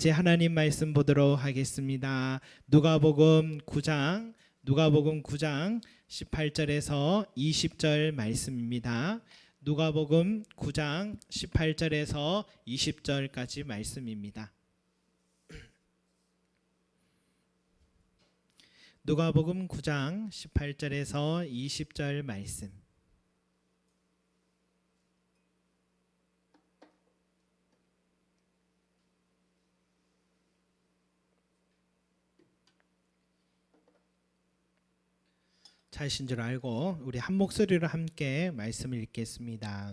같이 하나님 말씀 보도록 하겠습니다. 누가복음 9장 누가복음 9장 18절에서 20절 말씀입니다. 누가복음 9장 18절에서 20절까지 말씀입니다. 누가복음 9장 18절에서 20절 말씀. 잘신 줄 알고 우리 한 목소리로 함께 말씀을 읽겠습니다.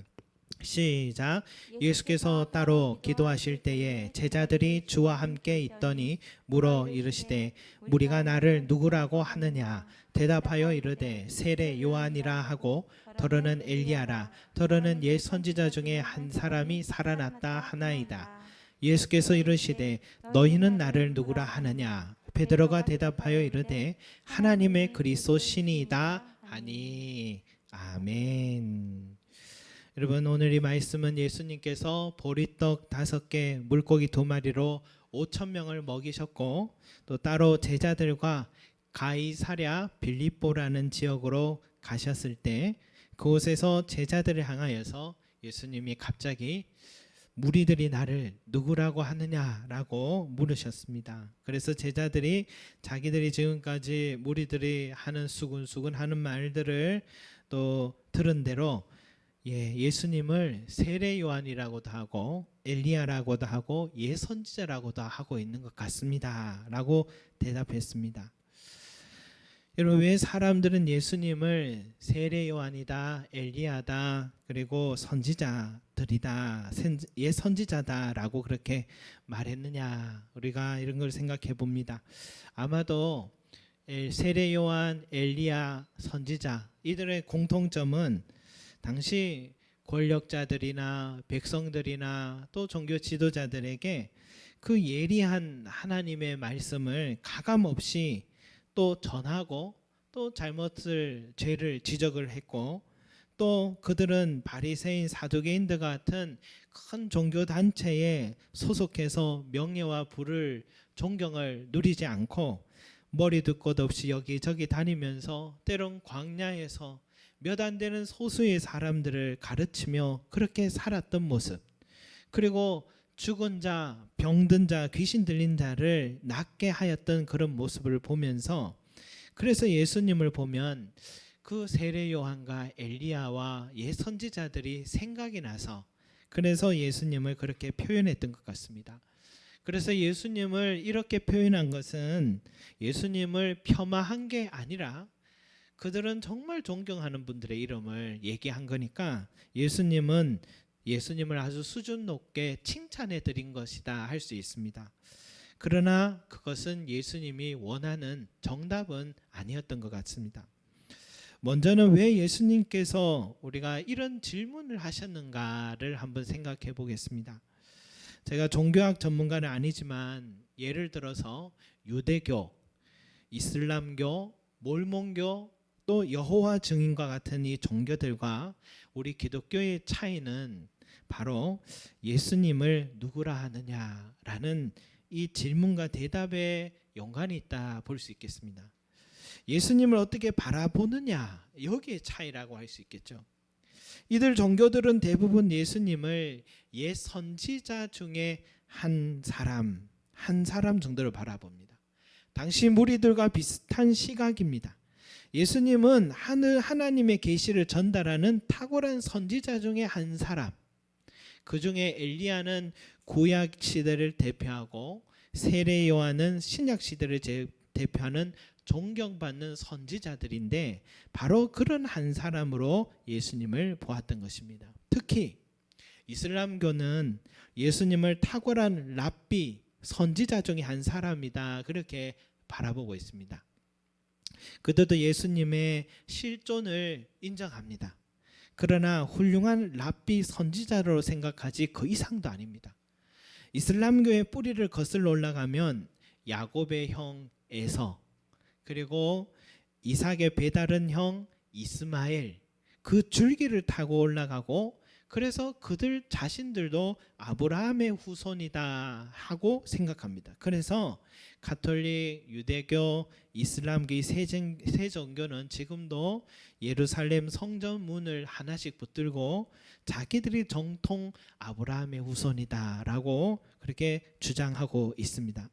시작. 예수께서 따로 기도하실 때에 제자들이 주와 함께 있더니 물어 이르시되 무리가 나를 누구라고 하느냐 대답하여 이르되 세례 요한이라 하고 더러는 엘리야라 더러는 옛 선지자 중에 한 사람이 살아났다 하나이다. 예수께서 이르시되 너희는 나를 누구라 하느냐 베드로가 대답하여 이르되 하나님의 그리스도 신이다 하니 아멘. 여러분 오늘 이 말씀은 예수님께서 보리떡 다섯 개, 물고기 두 마리로 5천 명을 먹이셨고 또 따로 제자들과 가이사랴 빌립보라는 지역으로 가셨을 때 그곳에서 제자들을 향하여서 예수님이 갑자기 무리들이 나를 누구라고 하느냐라고 물으셨습니다. 그래서 제자들이 자기들이 지금까지 무리들이 하는 수군수군 하는 말들을 또 들은 대로 예, 예수님을 세례 요한이라고도 하고 엘리야라고도 하고 예 선지자라고도 하고 있는 것 같습니다라고 대답했습니다. 여러분 왜 사람들은 예수님을 세례 요한이다, 엘리야다, 그리고 선지자 들이다, 예 선지자다라고 그렇게 말했느냐? 우리가 이런 걸 생각해 봅니다. 아마도 세례 요한, 엘리야, 선지자 이들의 공통점은 당시 권력자들이나 백성들이나 또 종교 지도자들에게 그 예리한 하나님의 말씀을 가감 없이 또 전하고 또 잘못을 죄를 지적을 했고 또 그들은 바리새인 사두개인들 같은 큰 종교 단체에 소속해서 명예와 부를 존경을 누리지 않고 머리도 것 없이 여기저기 다니면서 때론 광야에서 몇 안 되는 소수의 사람들을 가르치며 그렇게 살았던 모습. 그리고 죽은 자, 병든 자, 귀신 들린 자를 낫게 하였던 그런 모습을 보면서 그래서 예수님을 보면 그 세례 요한과 엘리야와 예 선지자들이 생각이 나서 그래서 예수님을 그렇게 표현했던 것 같습니다. 그래서 예수님을 이렇게 표현한 것은 예수님을 폄하한 게 아니라 그들은 정말 존경하는 분들의 이름을 얘기한 거니까 예수님은 예수님을 아주 수준 높게 칭찬해 드린 것이다 할 수 있습니다. 그러나 그것은 예수님이 원하는 정답은 아니었던 것 같습니다. 먼저는 왜 예수님께서 우리가 이런 질문을 하셨는가를 한번 생각해 보겠습니다. 제가 종교학 전문가는 아니지만 예를 들어서 유대교, 이슬람교, 몰몬교 또 여호와 증인과 같은 이 종교들과 우리 기독교의 차이는 바로 예수님을 누구라 하느냐라는 이 질문과 대답에 연관이 있다 볼 수 있겠습니다. 예수님을 어떻게 바라보느냐 여기에 차이라고 할 수 있겠죠. 이들 종교들은 대부분 예수님을 옛 선지자 중에 한 사람 한 사람 정도로 바라봅니다. 당시 무리들과 비슷한 시각입니다. 예수님은 하늘 하나님의 계시를 전달하는 탁월한 선지자 중에 한 사람. 그 중에 엘리야는 구약 시대를 대표하고 세례 요한은 신약 시대를 대표하는 존경받는 선지자들인데 바로 그런 한 사람으로 예수님을 보았던 것입니다. 특히 이슬람교는 예수님을 탁월한 랍비 선지자 중에 한 사람이다 그렇게 바라보고 있습니다. 그들도 예수님의 실존을 인정합니다. 그러나 훌륭한 랍비 선지자로 생각하지 그 이상도 아닙니다. 이슬람교의 뿌리를 거슬러 올라가면 야곱의 형 에서 그리고 이삭의 배다른 형 이스마엘 그 줄기를 타고 올라가고 그래서 그들 자신들도 아브라함의 후손이다 하고 생각합니다. 그래서 가톨릭, 유대교, 이슬람교 이 세, 정, 세 종교는 지금도 예루살렘 성전 문을 하나씩 붙들고 자기들이 정통 아브라함의 후손이다라고 그렇게 주장하고 있습니다.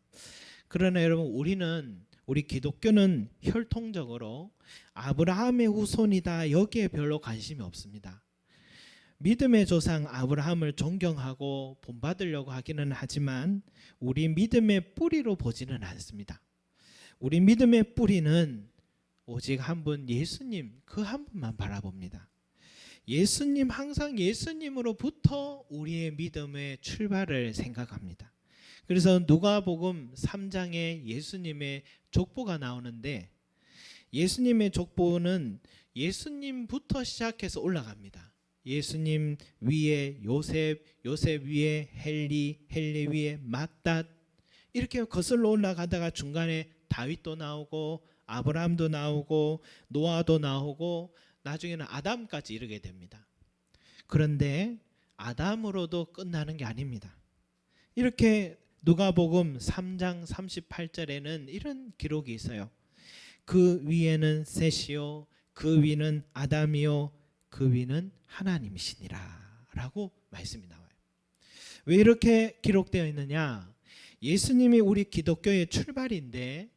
그러나 여러분 우리는 우리 기독교는 혈통적으로 아브라함의 후손이다 여기에 별로 관심이 없습니다. 믿음의 조상 아브라함을 존경하고 본받으려고 하기는 하지만 우리 믿음의 뿌리로 보지는 않습니다. 우리 믿음의 뿌리는 오직 한 분 예수님 그 한 분만 바라봅니다. 예수님 항상 예수님으로부터 우리의 믿음의 출발을 생각합니다. 그래서 누가복음 3장에 예수님의 족보가 나오는데 예수님의 족보는 예수님부터 시작해서 올라갑니다. 예수님 위에 요셉, 요셉 위에 헬리, 헬리 위에 마따 이렇게 거슬러 올라가다가 중간에 다윗도 나오고 아브라함도 나오고 노아도 나오고 나중에는 아담까지 이르게 됩니다. 그런데 아담으로도 끝나는 게 아닙니다. 이렇게 누가복음 3장 38절에는 이런 기록이 있어요. 그 위에는 셋이요 그 위는 아담이요 그 위는 하나님이시니라라고 말씀이 나와요. 왜 이렇게 기록되어 있느냐? 예수님이 우리 기독교의 출발인데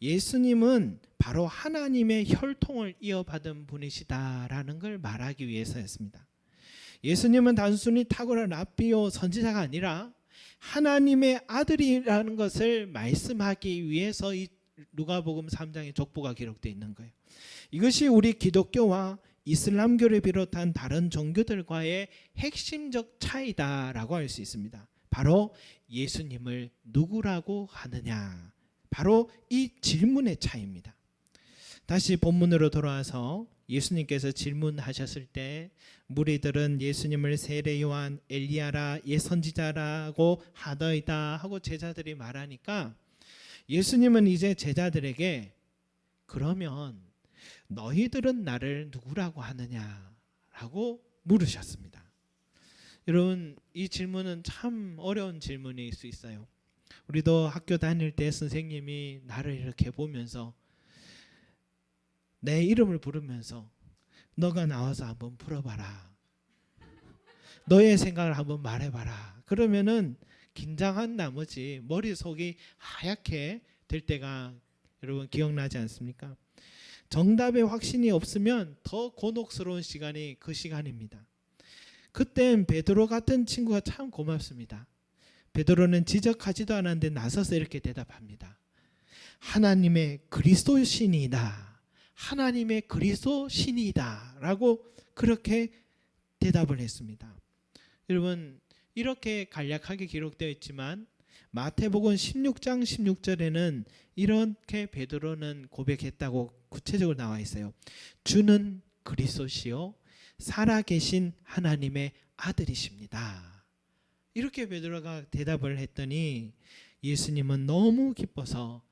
예수님은 바로 하나님의 혈통을 이어받은 분이시다라는 걸 말하기 위해서였습니다. 예수님은 단순히 탁월한 랍비요 선지자가 아니라 하나님의 아들이라는 것을 말씀하기 위해서 이 누가복음 3장의 족보가 기록되어 있는 거예요. 이것이 우리 기독교와 이슬람교를 비롯한 다른 종교들과의 핵심적 차이다라고 할 수 있습니다. 바로 예수님을 누구라고 하느냐. 바로 이 질문의 차이입니다. 다시 본문으로 돌아와서 예수님께서 질문하셨을 때 무리들은 예수님을 세례 요한 엘리야라 예선지자라고 하더이다 하고 제자들이 말하니까 예수님은 이제 제자들에게 그러면 너희들은 나를 누구라고 하느냐라고 물으셨습니다. 여러분 이 질문은 참 어려운 질문일 수 있어요. 우리도 학교 다닐 때 선생님이 나를 이렇게 보면서 내 이름을 부르면서 너가 나와서 한번 풀어봐라. 너의 생각을 한번 말해봐라. 그러면은 긴장한 나머지 머릿속이 하얗게 될 때가 여러분 기억나지 않습니까? 정답에 확신이 없으면 더 곤혹스러운 시간이 그 시간입니다. 그땐 베드로 같은 친구가 참 고맙습니다. 베드로는 지적하지도 않았는데 나서서 이렇게 대답합니다. 하나님의 그리스도 신이다. 하나님의 그리스도 신이다라고 그렇게 대답을 했습니다. 여러분 이렇게 간략하게 기록되어 있지만 마태복음 16장 16절에는 이렇게 베드로는 고백했다고 구체적으로 나와 있어요. 주는 그리스도시요 살아계신 하나님의 아들이십니다. 이렇게 베드로가 대답을 했더니 예수님은 너무 기뻐서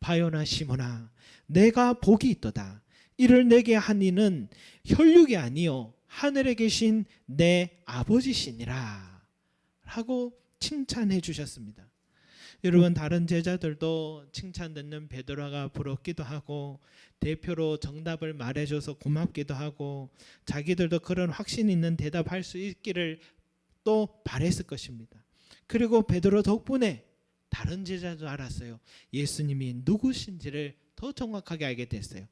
바요나 시모나 내가 복이 있도다. 이를 내게 한 이는 혈육이 아니요 하늘에 계신 내 아버지시니라 하고 칭찬해 주셨습니다. 여러분 다른 제자들도 칭찬 듣는 베드로가 부럽기도 하고 대표로 정답을 말해줘서 고맙기도 하고 자기들도 그런 확신 있는 대답할 수 있기를 또 바랬을 것입니다. 그리고 베드로 덕분에 다른 제자도 알았어요. 예수님이 누구신지를 더 정확하게 알게 됐어요.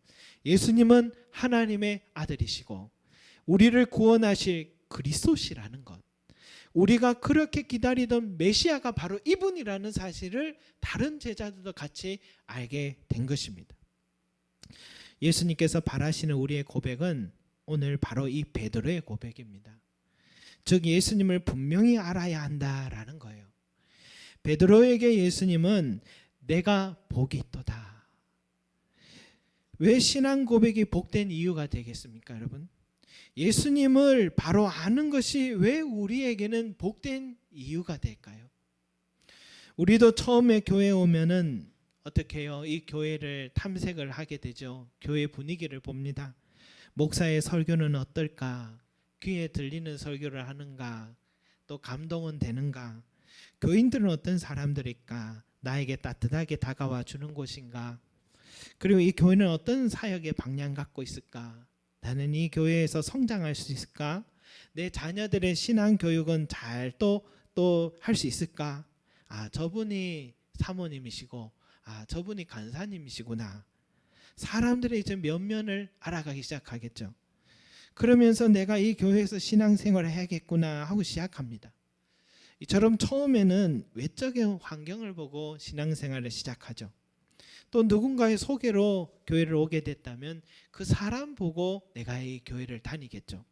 예수님은 하나님의 아들이시고 우리를 구원하실 그리스도시라는 것. 우리가 그렇게 기다리던 메시아가 바로 이분이라는 사실을 다른 제자들도 같이 알게 된 것입니다. 예수님께서 바라시는 우리의 고백은 오늘 바로 이 베드로의 고백입니다. 즉 예수님을 분명히 알아야 한다라는 거예요. 베드로에게 예수님은 내가 복이 있도다. 왜 신앙 고백이 복된 이유가 되겠습니까, 여러분? 예수님을 바로 아는 것이 왜 우리에게는 복된 이유가 될까요? 우리도 처음에 교회 오면은 어떻게 해요? 이 교회를 탐색을 하게 되죠. 교회 분위기를 봅니다. 목사의 설교는 어떨까? 귀에 들리는 설교를 하는가? 또 감동은 되는가? 교인들은 어떤 사람들일까? 나에게 따뜻하게 다가와 주는 곳인가? 그리고 이 교회는 어떤 사역의 방향 갖고 있을까? 나는 이 교회에서 성장할 수 있을까? 내 자녀들의 신앙 교육은 잘 또 또 할 수 있을까? 아, 저분이 사모님이시고 아, 저분이 간사님이시구나. 사람들의 이제 면면을 알아가기 시작하겠죠. 그러면서 내가 이 교회에서 신앙생활을 해야겠구나 하고 시작합니다. 이처럼 처음에는 외적인 환경을 보고 신앙생활을 시작하죠. 또 누군가의 소개로 교회를 오게 됐다면 그 사람 보고 내가 이 교회를 다니겠죠.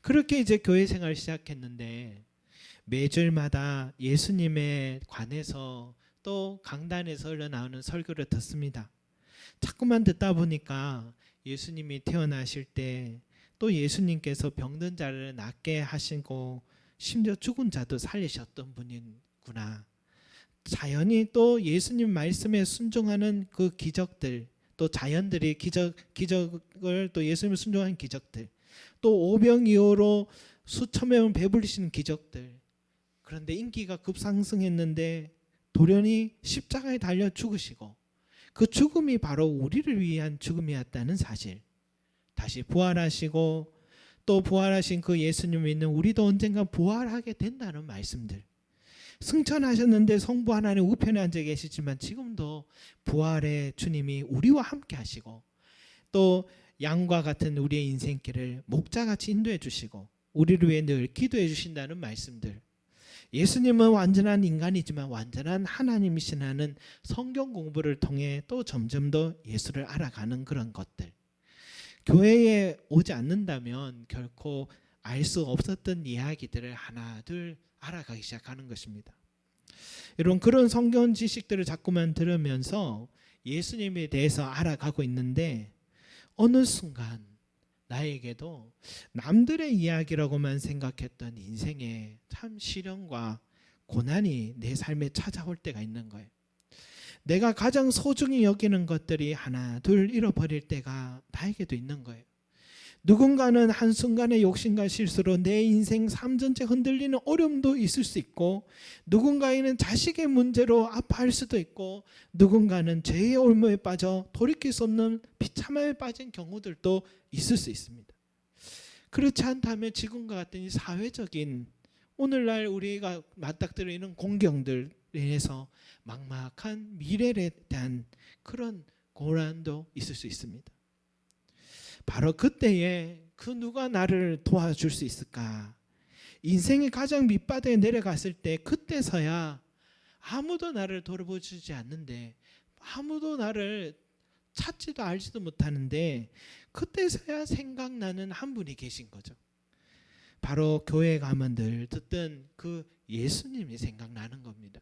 그렇게 이제 교회 생활을 시작했는데 매주일마다 예수님에 관해서 또 강단에서 흘러나오는 설교를 듣습니다. 자꾸만 듣다 보니까 예수님이 태어나실 때 또 예수님께서 병든 자를 낫게 하시고 심지어 죽은 자도 살리셨던 분이구나. 자연이 또 예수님 말씀에 순종하는 그 기적들, 또 자연들이 기적 기적을 또 예수님 순종한 기적들, 또 오병이어로 수천 명을 배불리시는 기적들. 그런데 인기가 급상승했는데 돌연히 십자가에 달려 죽으시고 그 죽음이 바로 우리를 위한 죽음이었다는 사실. 다시 부활하시고 또 부활하신 그 예수님 믿는 우리도 언젠가 부활하게 된다는 말씀들. 승천하셨는데 성부 하나님 우편에 앉아 계시지만 지금도 부활의 주님이 우리와 함께 하시고 또 양과 같은 우리의 인생길을 목자같이 인도해 주시고 우리를 위해 늘 기도해 주신다는 말씀들. 예수님은 완전한 인간이지만 완전한 하나님이시라는 성경 공부를 통해 또 점점 더 예수를 알아가는 그런 것들. 교회에 오지 않는다면 결코 알 수 없었던 이야기들을 하나 둘 알아가기 시작하는 것입니다. 여러분 그런 성경 지식들을 자꾸만 들으면서 예수님에 대해서 알아가고 있는데 어느 순간 나에게도 남들의 이야기라고만 생각했던 인생에 참 시련과 고난이 내 삶에 찾아올 때가 있는 거예요. 내가 가장 소중히 여기는 것들이 하나 둘 잃어버릴 때가 나에게도 있는 거예요. 누군가는 한순간의 욕심과 실수로 내 인생 삶 전체 흔들리는 어려움도 있을 수 있고 누군가에는 자식의 문제로 아파할 수도 있고 누군가는 죄의 올무에 빠져 돌이킬 수 없는 비참함에 빠진 경우들도 있을 수 있습니다. 그렇지 않다면 지금과 같은 이 사회적인 오늘날 우리가 맞닥뜨리는 공경들 인해서 막막한 미래에 대한 그런 고난도 있을 수 있습니다. 바로 그때에 그 누가 나를 도와줄 수 있을까? 인생의 가장 밑바닥에 내려갔을 때 그때서야 아무도 나를 돌보주지 않는데 아무도 나를 찾지도 알지도 못하는데 그때서야 생각나는 한 분이 계신 거죠. 바로 교회 가면 늘 듣던 그 예수님이 생각나는 겁니다.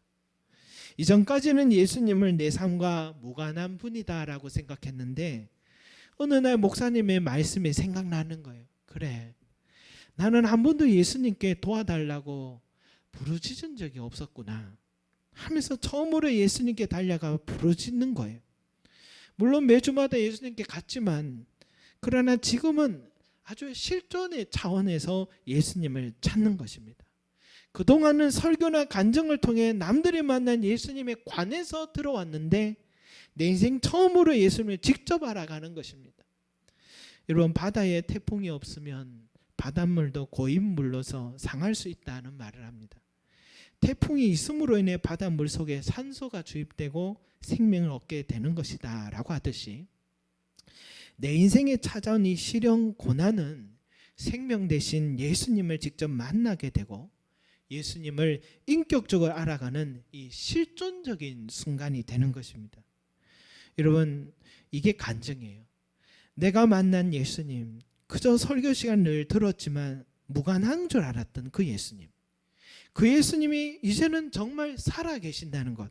이전까지는 예수님을 내 삶과 무관한 분이다라고 생각했는데 어느 날 목사님의 말씀이 생각나는 거예요. 그래. 나는 한 번도 예수님께 도와달라고 부르짖은 적이 없었구나. 하면서 처음으로 예수님께 달려가 부르짖는 거예요. 물론 매주마다 예수님께 갔지만 그러나 지금은 아주 실존의 차원에서 예수님을 찾는 것입니다. 그동안은 설교나 간증을 통해 남들이 만난 예수님에 관해서 들어왔는데 내 인생 처음으로 예수님을 직접 알아가는 것입니다. 여러분 바다에 태풍이 없으면 바닷물도 고인물로서 상할 수 있다는 말을 합니다. 태풍이 있음으로 인해 바닷물 속에 산소가 주입되고 생명을 얻게 되는 것이다 라고 하듯이 내 인생에 찾아온 이 시련 고난은 생명 대신 예수님을 직접 만나게 되고 예수님을 인격적으로 알아가는 이 실존적인 순간이 되는 것입니다. 여러분 이게 간증이에요. 내가 만난 예수님 그저 설교 시간을 들었지만 무관한 줄 알았던 그 예수님. 그 예수님이 이제는 정말 살아 계신다는 것.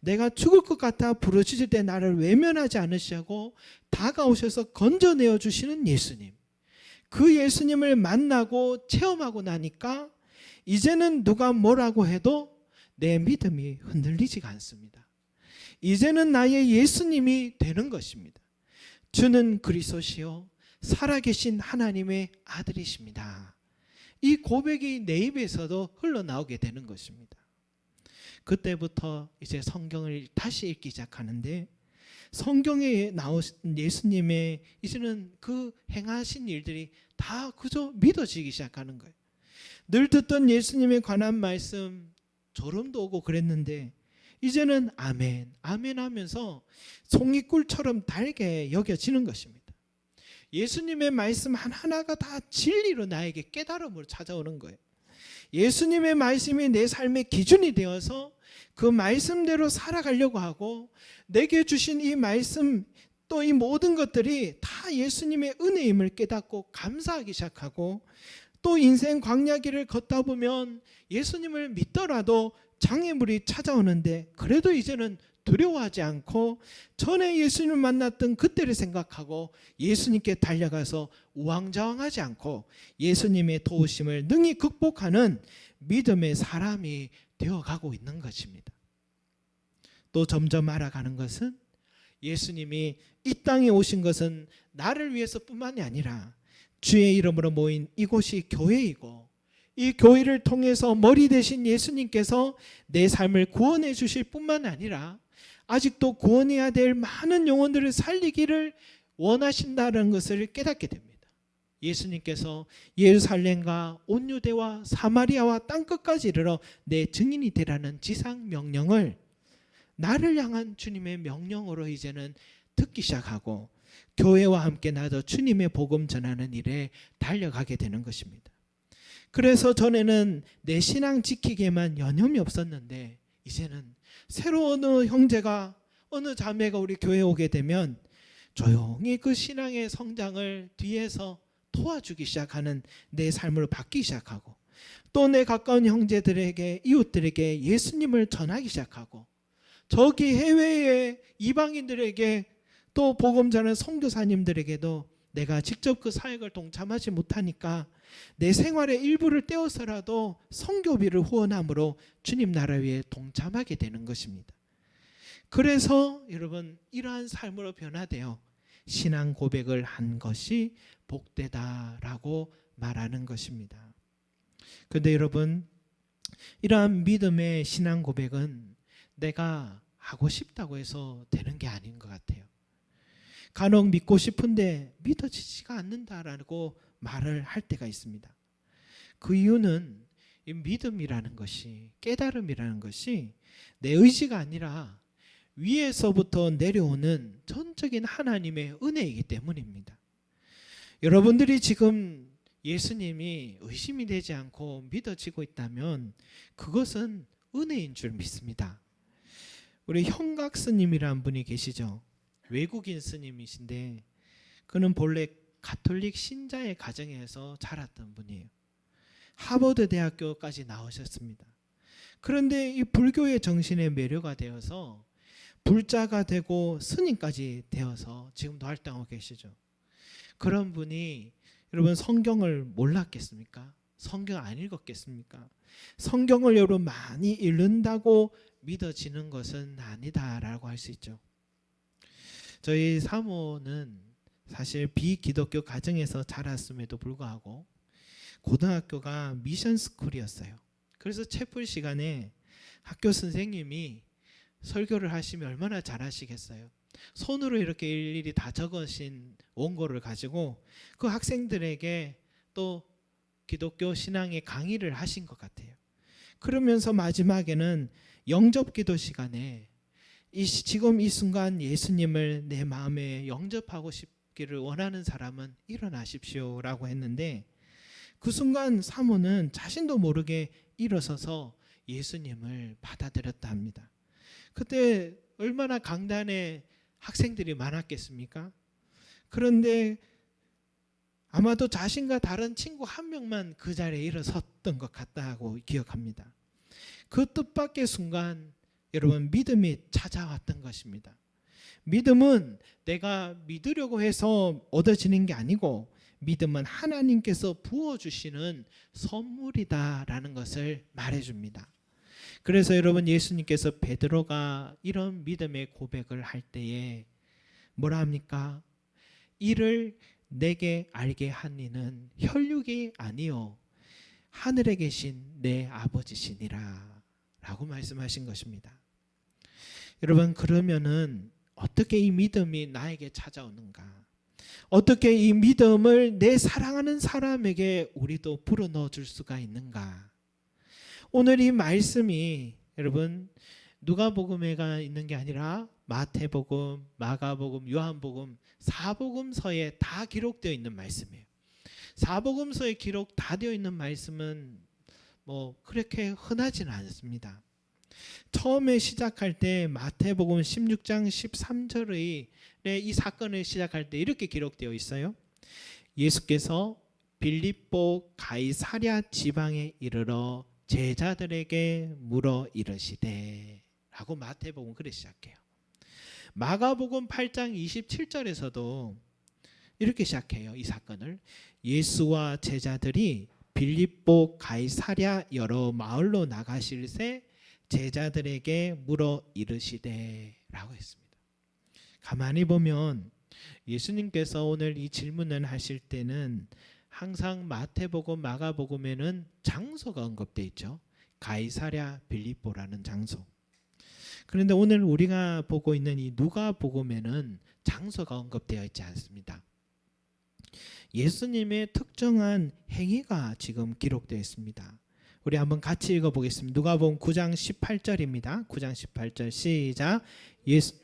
내가 죽을 것 같아 부르짖을 때 나를 외면하지 않으시고 다가오셔서 건져내어 주시는 예수님. 그 예수님을 만나고 체험하고 나니까 이제는 누가 뭐라고 해도 내 믿음이 흔들리지가 않습니다. 이제는 나의 예수님이 되는 것입니다. 주는 그리스도시요 살아계신 하나님의 아들이십니다. 이 고백이 내 입에서도 흘러나오게 되는 것입니다. 그때부터 이제 성경을 다시 읽기 시작하는데 성경에 나오신 예수님의 이제는 그 행하신 일들이 다 그저 믿어지기 시작하는 거예요. 늘 듣던 예수님에 관한 말씀 조름도 오고 그랬는데 이제는 아멘, 아멘 하면서 송이꿀처럼 달게 여겨지는 것입니다. 예수님의 말씀 하나하나가 다 진리로 나에게 깨달음으로 찾아오는 거예요. 예수님의 말씀이 내 삶의 기준이 되어서 그 말씀대로 살아가려고 하고 내게 주신 이 말씀 또 이 모든 것들이 다 예수님의 은혜임을 깨닫고 감사하기 시작하고 또 인생 광야길을 걷다 보면 예수님을 믿더라도 장애물이 찾아오는데 그래도 이제는 두려워하지 않고 전에 예수님을 만났던 그때를 생각하고 예수님께 달려가서 우왕좌왕하지 않고 예수님의 도우심을 능히 극복하는 믿음의 사람이 되어가고 있는 것입니다. 또 점점 알아가는 것은 예수님이 이 땅에 오신 것은 나를 위해서뿐만이 아니라 주의 이름으로 모인 이곳이 교회이고 이 교회를 통해서 머리 대신 예수님께서 내 삶을 구원해 주실 뿐만 아니라 아직도 구원해야 될 많은 영혼들을 살리기를 원하신다는 것을 깨닫게 됩니다. 예수님께서 예루살렘과 온 유대와 사마리아와 땅 끝까지 이르러 내 증인이 되라는 지상 명령을 나를 향한 주님의 명령으로 이제는 듣기 시작하고 교회와 함께 나도 주님의 복음 전하는 일에 달려가게 되는 것입니다. 그래서 전에는 내 신앙 지키기에만 여념이 없었는데 이제는 새로 어느 형제가 어느 자매가 우리 교회에 오게 되면 조용히 그 신앙의 성장을 뒤에서 도와주기 시작하는 내 삶으로 바뀌기 시작하고 또 내 가까운 형제들에게 이웃들에게 예수님을 전하기 시작하고 저기 해외의 이방인들에게 또 복음 전하는 선교사님들에게도 내가 직접 그 사역을 동참하지 못하니까 내 생활의 일부를 떼어서라도 선교비를 후원함으로 주님 나라 위에 동참하게 되는 것입니다. 그래서 여러분 이러한 삶으로 변화되어 신앙 고백을 한 것이 복되다라고 말하는 것입니다. 그런데 여러분 이러한 믿음의 신앙 고백은 내가 하고 싶다고 해서 되는 게 아닌 것 같아요. 간혹 믿고 싶은데 믿어지지가 않는다라고 말을 할 때가 있습니다. 그 이유는 이 믿음이라는 것이 깨달음이라는 것이 내 의지가 아니라 위에서부터 내려오는 전적인 하나님의 은혜이기 때문입니다. 여러분들이 지금 예수님이 의심이 되지 않고 믿어지고 있다면 그것은 은혜인 줄 믿습니다. 우리 형각 스님이라는 분이 계시죠. 외국인 스님이신데 그는 본래 가톨릭 신자의 가정에서 자랐던 분이에요. 하버드 대학교까지 나오셨습니다. 그런데 이 불교의 정신에 매료가 되어서 불자가 되고 스님까지 되어서 지금도 활동하고 계시죠. 그런 분이 여러분 성경을 몰랐겠습니까? 성경 안 읽었겠습니까? 성경을 여러분 많이 읽는다고 믿어지는 것은 아니다라고 할 수 있죠. 저희 사모는 사실 비기독교 가정에서 자랐음에도 불구하고 고등학교가 미션 스쿨이었어요. 그래서 채플 시간에 학교 선생님이 설교를 하시면 얼마나 잘하시겠어요. 손으로 이렇게 일일이 다 적으신 원고를 가지고 그 학생들에게 또 기독교 신앙의 강의를 하신 것 같아요. 그러면서 마지막에는 영접 기도 시간에 이 시- 지금 이 순간 예수님을 내 마음에 영접하고 싶기를 원하는 사람은 일어나십시오라고 했는데 그 순간 사모는 자신도 모르게 일어서서 예수님을 받아들였다 합니다. 그때 얼마나 강단에 학생들이 많았겠습니까? 그런데 아마도 자신과 다른 친구 한 명만 그 자리에 일어섰던 것 같다고 기억합니다. 그 뜻밖의 순간 여러분 믿음이 찾아왔던 것입니다. 믿음은 내가 믿으려고 해서 얻어지는 게 아니고 믿음은 하나님께서 부어 주시는 선물이다라는 것을 말해 줍니다. 그래서 여러분 예수님께서 베드로가 이런 믿음의 고백을 할 때에 뭐라 합니까? 이를 내게 알게 한 이는 혈육이 아니요 하늘에 계신 내 아버지시니라 라고 말씀하신 것입니다. 여러분 그러면은 어떻게 이 믿음이 나에게 찾아오는가? 어떻게 이 믿음을 내 사랑하는 사람에게 우리도 불어넣어 줄 수가 있는가? 오늘 이 말씀이 여러분 누가복음에가 있는 게 아니라 마태복음, 마가복음, 요한복음, 사복음서에 다 기록되어 있는 말씀이에요. 사복음서에 기록 다 되어 있는 말씀은 뭐 그렇게 흔하지는 않습니다. 처음에 시작할 때 마태복음 16장 13절의 이 사건을 시작할 때 이렇게 기록되어 있어요. 예수께서 빌립보 가이사랴 지방에 이르러 제자들에게 물어 이르시되 라고 마태복음 그래 시작해요. 마가복음 8장 27절에서도 이렇게 시작해요. 이 사건을 예수와 제자들이 빌립보 가이사랴 여러 마을로 나가실새 제자들에게 물어 이르시되라고 했습니다. 가만히 보면 예수님께서 오늘 이 질문을 하실 때는 항상 마태복음, 마가복음에는 장소가 언급돼 있죠. 가이사랴 빌립보라는 장소. 그런데 오늘 우리가 보고 있는 이 누가복음에는 장소가 언급되어 있지 않습니다. 예수님의 특정한 행위가 지금 기록되어 있습니다. 우리 한번 같이 읽어보겠습니다. 누가복음 9장 18절입니다. 9장 18절 시작. 예수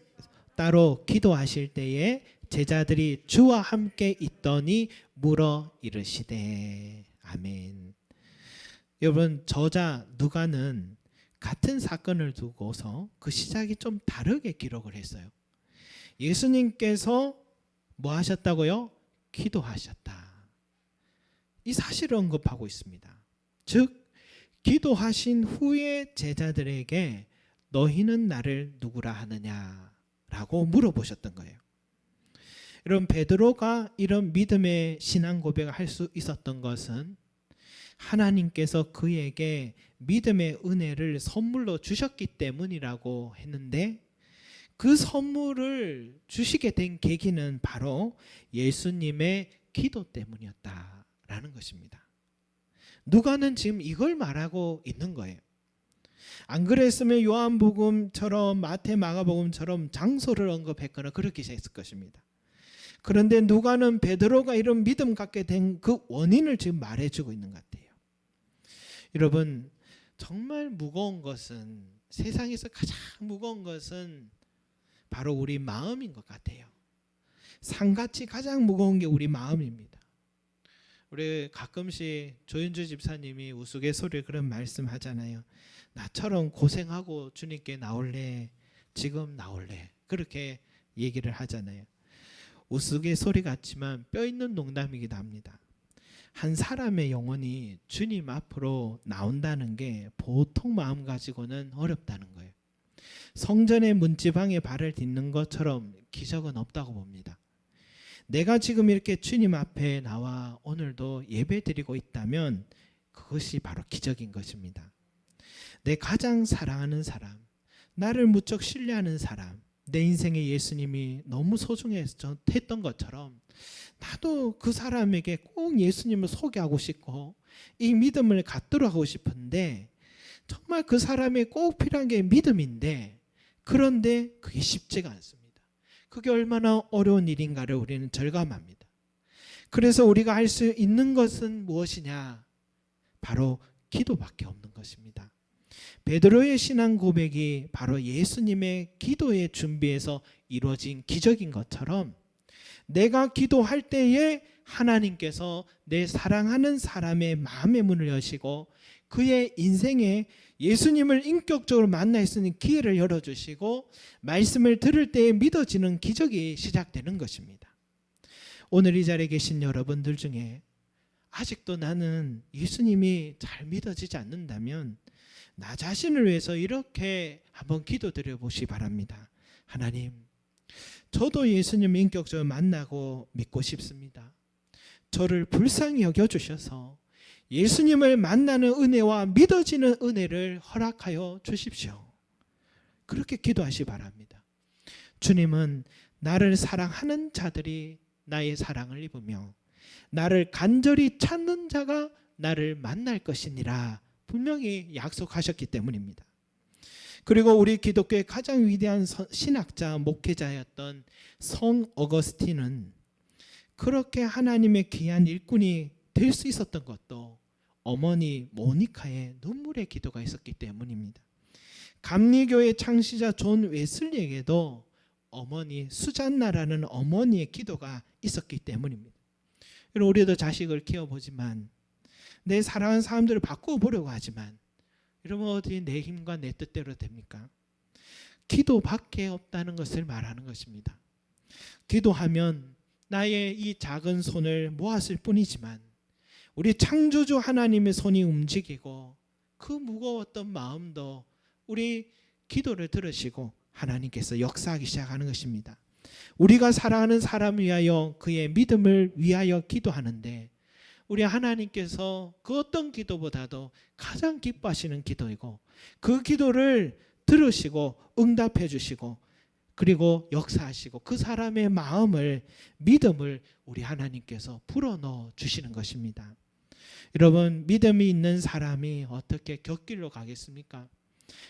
따로 기도하실 때에 제자들이 주와 함께 있더니 물어 이르시되 아멘. 여러분 저자 누가는 같은 사건을 두고서 그 시작이 좀 다르게 기록을 했어요. 예수님께서 뭐 하셨다고요? 기도하셨다. 이 사실을 언급하고 있습니다. 즉 기도하신 후에 제자들에게 너희는 나를 누구라 하느냐라고 물어보셨던 거예요. 여러분 베드로가 이런 믿음의 신앙 고백을 할 수 있었던 것은 하나님께서 그에게 믿음의 은혜를 선물로 주셨기 때문이라고 했는데 그 선물을 주시게 된 계기는 바로 예수님의 기도 때문이었다라는 것입니다. 누가는 지금 이걸 말하고 있는 거예요. 안 그랬으면 요한복음처럼 마태 마가복음처럼 장소를 언급했거나 그렇게 했을 것입니다. 그런데 누가는 베드로가 이런 믿음 갖게 된 그 원인을 지금 말해주고 있는 것 같아요. 여러분 정말 무거운 것은 세상에서 가장 무거운 것은 바로 우리 마음인 것 같아요. 상같이 가장 무거운 게 우리 마음입니다. 우리 가끔씩 조윤주 집사님이 우스갯소리를 그런 말씀 하잖아요. 나처럼 고생하고 주님께 나올래 지금 나올래 그렇게 얘기를 하잖아요. 우스갯소리 같지만 뼈 있는 농담이기도 합니다. 한 사람의 영혼이 주님 앞으로 나온다는 게 보통 마음 가지고는 어렵다는 거예요. 성전의 문지방에 발을 딛는 것처럼 기적은 없다고 봅니다. 내가 지금 이렇게 주님 앞에 나와 오늘도 예배 드리고 있다면 그것이 바로 기적인 것입니다. 내 가장 사랑하는 사람, 나를 무척 신뢰하는 사람, 내 인생에 예수님이 너무 소중했던 것처럼 나도 그 사람에게 꼭 예수님을 소개하고 싶고 이 믿음을 갖도록 하고 싶은데 정말 그 사람이 꼭 필요한 게 믿음인데 그런데 그게 쉽지가 않습니다. 그게 얼마나 어려운 일인가를 우리는 절감합니다. 그래서 우리가 할 수 있는 것은 무엇이냐? 바로 기도밖에 없는 것입니다. 베드로의 신앙 고백이 바로 예수님의 기도의 준비에서 이루어진 기적인 것처럼 내가 기도할 때에 하나님께서 내 사랑하는 사람의 마음의 문을 여시고 그의 인생에 예수님을 인격적으로 있는 기회를 열어주시고 말씀을 들을 때에 믿어지는 기적이 시작되는 것입니다. 오늘 이 자리에 계신 여러분들 중에 아직도 나는 예수님이 잘 믿어지지 않는다면 나 자신을 위해서 이렇게 한번 기도드려 보시 바랍니다. 하나님, 저도 예수님 인격적으로 만나고 믿고 싶습니다. 저를 불쌍히 여겨 주셔서 예수님을 만나는 은혜와 믿어지는 은혜를 허락하여 주십시오. 그렇게 기도하시 바랍니다. 주님은 나를 사랑하는 자들이 나의 사랑을 입으며 나를 간절히 찾는 자가 나를 만날 것이니라 분명히 약속하셨기 때문입니다. 그리고 우리 기독교의 가장 위대한 서- 신학자 목회자였던 성 어거스틴은 그렇게 하나님의 귀한 일꾼이 될 수 있었던 것도 어머니 모니카의 눈물의 기도가 있었기 때문입니다. 감리교의 창시자 존 웨슬리에게도 어머니 수잔나라는 어머니의 기도가 있었기 때문입니다. 우리도 자식을 키워보지만 내 사랑하는 사람들을 바꾸어 보려고 하지만 여러분 어디 내 힘과 내 뜻대로 됩니까? 기도밖에 없다는 것을 말하는 것입니다. 기도하면 나의 이 작은 손을 모았을 뿐이지만 우리 창조주 하나님의 손이 움직이고 그 무거웠던 마음도 우리 기도를 들으시고 하나님께서 역사하기 시작하는 것입니다. 우리가 사랑하는 사람 위하여 그의 믿음을 위하여 기도하는데 우리 하나님께서 그 어떤 기도보다도 가장 기뻐하시는 기도이고 그 기도를 들으시고 응답해 주시고 그리고 역사하시고 그 사람의 마음을 믿음을 우리 하나님께서 불어넣어 주시는 것입니다. 여러분 믿음이 있는 사람이 어떻게 곁길로 가겠습니까?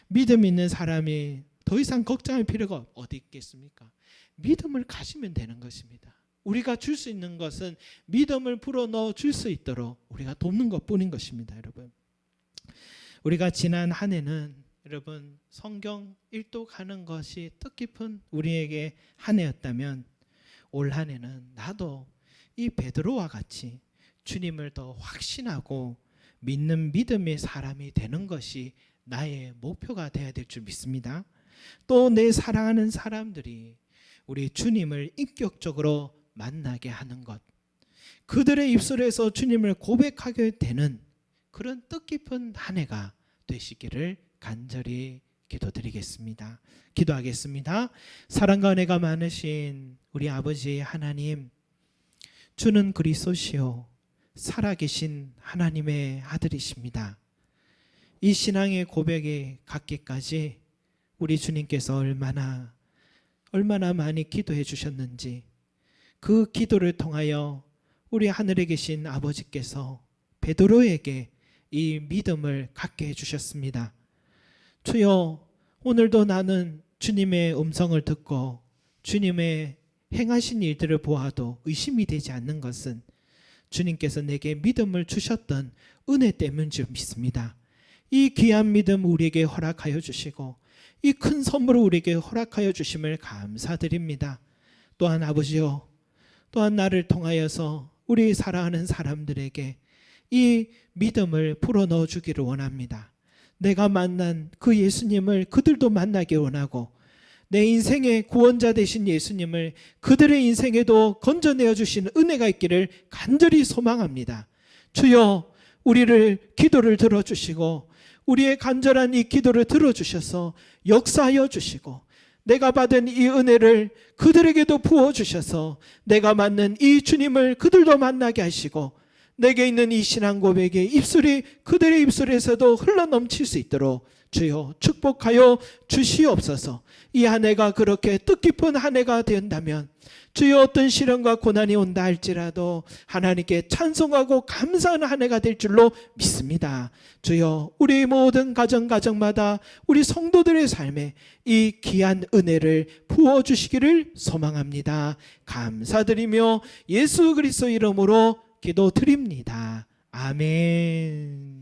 믿음 있는 사람이 더 이상 걱정할 필요가 어디 있겠습니까? 믿음을 가지면 되는 것입니다. 우리가 줄 수 있는 것은 믿음을 불어 넣어 줄 수 있도록 우리가 돕는 것 뿐인 것입니다, 여러분. 우리가 지난 한 해는 여러분 성경 일독하는 것이 뜻깊은 우리에게 한 해였다면 올 한 해는 나도 이 베드로와 같이 주님을 더 확신하고 믿는 믿음의 사람이 되는 것이 나의 목표가 되어야 될 줄 믿습니다. 또 내 사랑하는 사람들이 우리 주님을 인격적으로 만나게 하는 것. 그들의 입술에서 주님을 고백하게 되는 그런 뜻깊은 한 해가 되시기를 간절히 기도드리겠습니다. 기도하겠습니다. 사랑과 은혜가 많으신 우리 아버지 하나님, 주는 그리스도시요 살아계신 하나님의 아들이십니다. 이 신앙의 고백에 갖기까지 우리 주님께서 얼마나 얼마나 많이 기도해 주셨는지 그 기도를 통하여 우리 하늘에 계신 아버지께서 베드로에게 이 믿음을 갖게 해 주셨습니다. 주여 오늘도 나는 주님의 음성을 듣고 주님의 행하신 일들을 보아도 의심이 되지 않는 것은 주님께서 내게 믿음을 주셨던 은혜 때문인 줄 믿습니다. 이 귀한 믿음 우리에게 허락하여 주시고 이 큰 선물을 우리에게 허락하여 주심을 감사드립니다. 또한 아버지요, 또한 나를 통하여서 우리 사랑하는 사람들에게 이 믿음을 풀어넣어 주기를 원합니다. 내가 만난 그 예수님을 그들도 만나기 원하고 내 인생의 구원자 되신 예수님을 그들의 인생에도 건져내어 주시는 은혜가 있기를 간절히 소망합니다. 주여 우리를 기도를 들어주시고 우리의 간절한 이 기도를 들어주셔서 역사하여 주시고 내가 받은 이 은혜를 그들에게도 부어 주셔서 내가 맞는 이 주님을 그들도 만나게 하시고 내게 있는 이 신앙 고백의 입술이 그들의 입술에서도 흘러 넘칠 수 있도록 주여 축복하여 주시옵소서. 이 한 해가 그렇게 뜻깊은 한 해가 된다면 주여 어떤 시련과 고난이 온다 할지라도 하나님께 찬송하고 감사하는 한 해가 될 줄로 믿습니다. 주여 우리 모든 가정 가정마다 우리 성도들의 삶에 이 귀한 은혜를 부어 주시기를 소망합니다. 감사드리며 예수 그리스도 이름으로 기도드립니다. 아멘.